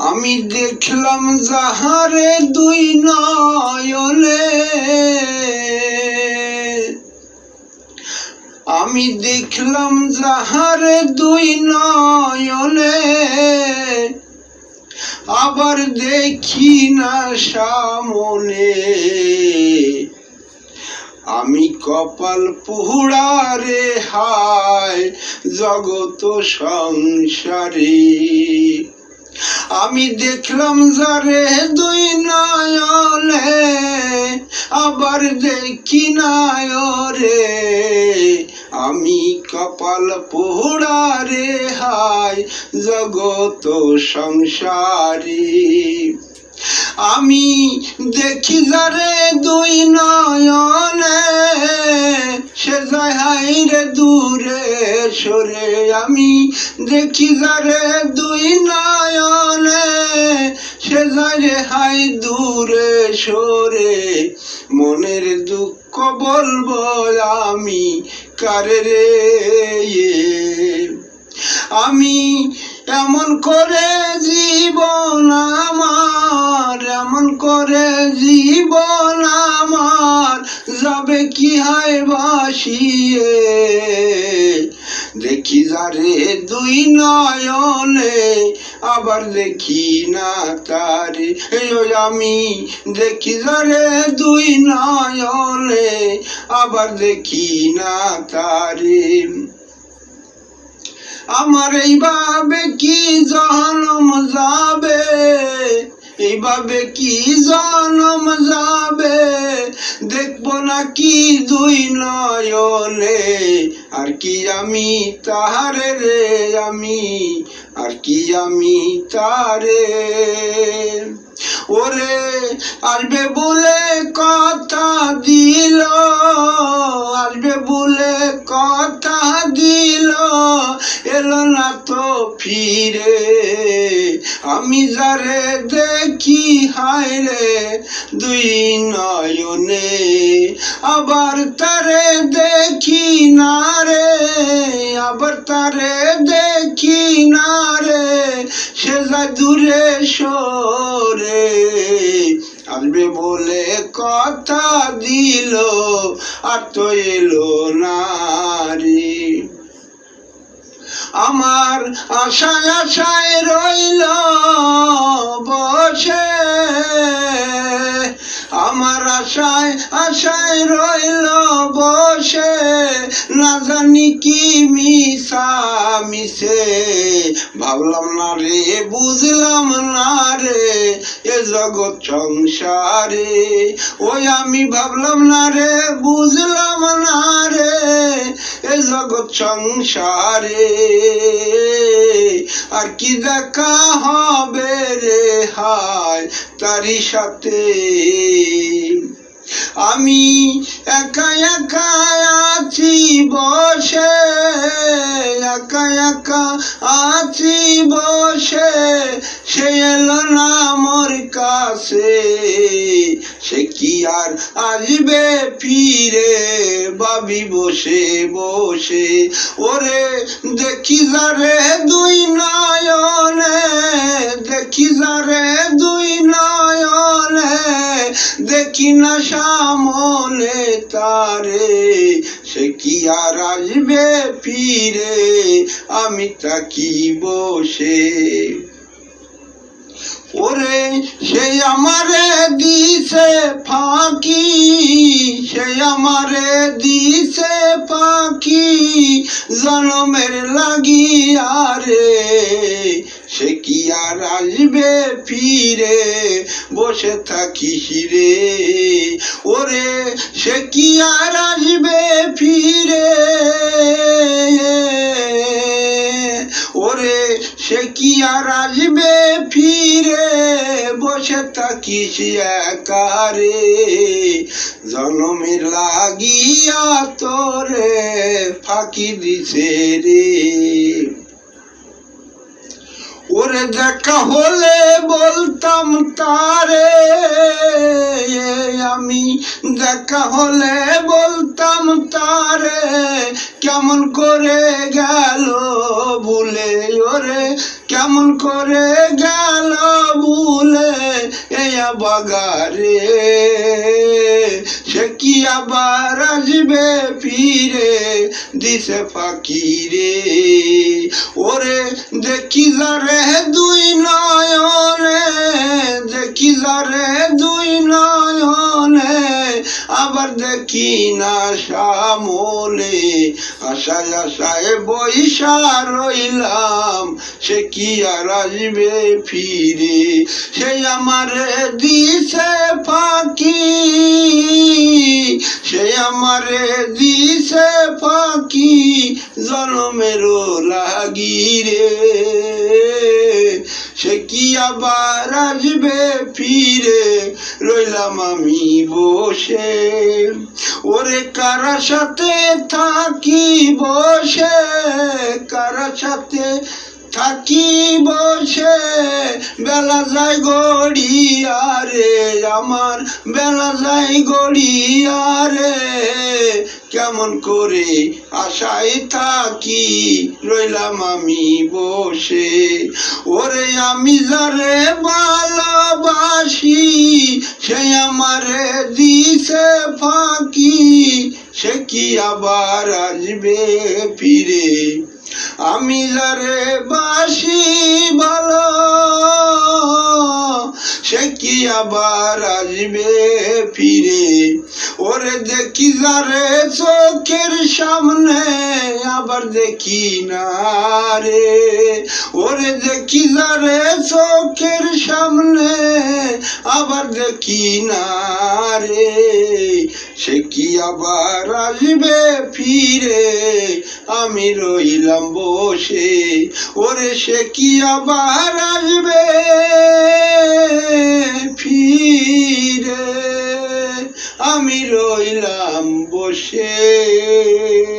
আমি দেখলাম যাহারে দুই নয়নে। আমি দেখলাম যাহারে দুই নয়নে। আবার দেখি না সামনে। আমি কপাল পুহুড়ারে হায় জগত সংসারে। আমি দেখলাম যারে দুই নয়নে, আবার দেখি রে আমি কপাল পোহড়া রে হায় জগত সংসারী। আমি দেখি যারে দুই নয়নে, সে যায় রে দূরে সরে। আমি দেখি যারে দুই নয়নে, সে যায় রে হাই দূরে সরে। মনের দুঃখ বলব আমি কারে রে? আমি এমন করে জীবন আমার, এমন করে জীবন আমার। যাবে কি হয় বাসিয়ে? দেখি যারে দুই নয়নে, আবার দেখি না তারে। ওই আমি দেখি যারে দুই নয়নে, আবার দেখি না তারে। আমার এইভাবে কি জনম যাবে? এইভাবে কি জনম যাবে? দেখব না কি দুই নয়নে। আর কি আমি তাহারে রে আমি? আর কি আমি তারে ওরে, আসবে বলে আমি যারে দেখি, হায় রে, দুই নয়নে। আবার তারে দেখি না রে, আবার তারে দেখি না রে, সে যা দূরে সরে। আসবে বলে কথা দিল, আর তো এলো না রে আমার আশায় আশায় রইল বসে। আমার আশায় আশায় রইল বসে। না জানি কি মিশা মিশে। ভাবলাম না রে, বুঝলাম না রে, এ জগৎ সংসারে। ওই আমি ভাবলাম না রে, বুঝলাম না রে জগৎ সংসারে। আর কি দেখা হবে রে হায় তারি সাথে? আমি একা একা আছি বসে, একা একা আছি বসে, সে এলো না মোর কাছে। আর আসবে ফিরে, বাবি বসে বসে। ওরে দেখি যারে দুই নয়নে, দেখি যারে দুই নয়নে। দেখি না সামনে তারে, সে কি আর আসবে ফিরে, আমি তাকি বসে। ওরে সে আমারে ফাঁকি, সে আমারে দিছে পাখি জনমের লাগিয়া রে। সে কি আর আসবে ফিরে, বসে থাকিস রে। ওরে, সে কি আর আসবে ফিরে? ওরে, সে কি আর আসবে বসে একারে? জনমের লাগিয়া তোরে ফাঁকি দিছে রে। ওরে দেখা হলে বলতাম তারে, আমি দেখা হলে বলতাম তারে, কেমন করে গেল ভুলে? ওরে কেমন করে গেল বাগারে, সে কি আবার আসবে ফিরে? দিছে ফাকিরে। ওরে দেখি যারে দুই নয়নে, দেখি যারে দুই নয়নে। আবার দেখি না সামলে আশায় আশায় বৈশা রইলাম, সে কি আর আসবে ফিরে? সে আমার দিছে ফাঁকি, সে আমার দিছে ফাঁকি, জনমেরও লাগি রে সে কি আবার আসবে ফিরে? রইলাম আমি বসে। ওরে কারা সাথে থাকি বসে কারা সাথে থাকি বসে, বেলা যায় গড়িয়া রে, আমার বেলা যায় গড়িয়া রে। কেমন করে আশায় থাকি, রইলাম আমি বসে। ওরে আমি যারে ভালোবাসি, সে আমারে দিছে ফাঁকি, সে কি আবার আসবে ফিরে? আমি যারে বাসি ভালো সে কি আবার আসবে ফিরে? ওরে দেখি যারে চোখের সামনে, আবার দেখি না রে। ওরে দেখি যারে চোখের সামনে আবার দেখি না রে। সে কি আবার আসবে ফিরে? আমি রইলাম বসে। ওরে, সে কি আবার আসবে ফিরে? আমি রইলাম বসে।